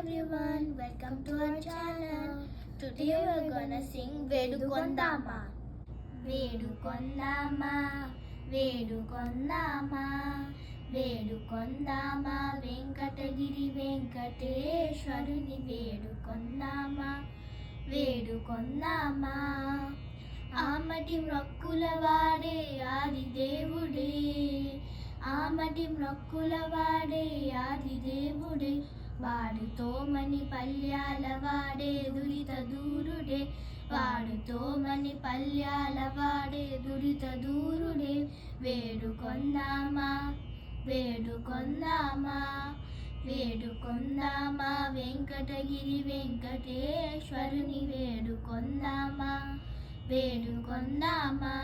everyone, welcome to our channel. Today we're gonna sing వేడుకొందామా వేడుకొందామా వేడుకొందామా వేడుకొందామా Venkatagiri వెంకటేశ్వరుని వేడుకొందామా వేడుకొందామా ఆమటి మ్రక్కుల వాడే ఆది దేవుడే ఆమటి మ్రక్కుల వాడే ఆది దేవుడే వాడుతో మని పల్యాల వాడే దురిత దూరుడే. వాడుతో మని పల్యాల వాడే దురిత దూరుడే. వేడుకొందామా? వేడుకొందామా? వేడుకొందామా? వెంకటగిరి వెంకటేశ్వరుని వేడుకొందామా? వేడుకొందామా?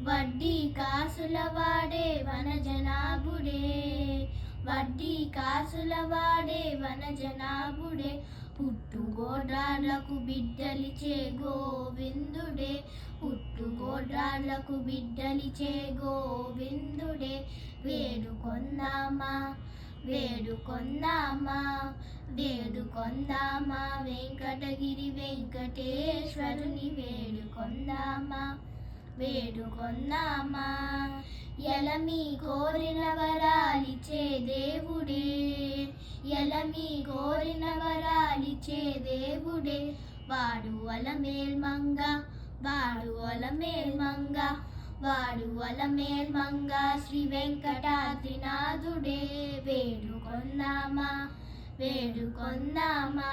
వడ్డీ కాసుల వాడే వనజనాభుడే. వడ్డీ కాసుల వాడే వనజనాభుడే పుట్టుగోడ్రాళ్ళకు బిడ్డలిచే గోవిందుడే. పుట్టుగోడ్రాళ్ళకు బిడ్డలిచే గోవిందుడే. వేడుకొందామా వేడుకొందామా వేడుకొందామా వెంకటగిరి వెంకటేశ్వరుని వేడుకొందామా. వేడుకొందామా ఎలమి కోరిన వరాలిచే దేవుడే. ఎలమి కోరిన వరాలిచే దేవుడే. వాడు అలమేల్ మంగ వాడు అలమేల్ మంగ వాడు అలమేల్ శ్రీ వెంకటాద్రినాథుడే. వేడుకొందామా వేడుకొందామా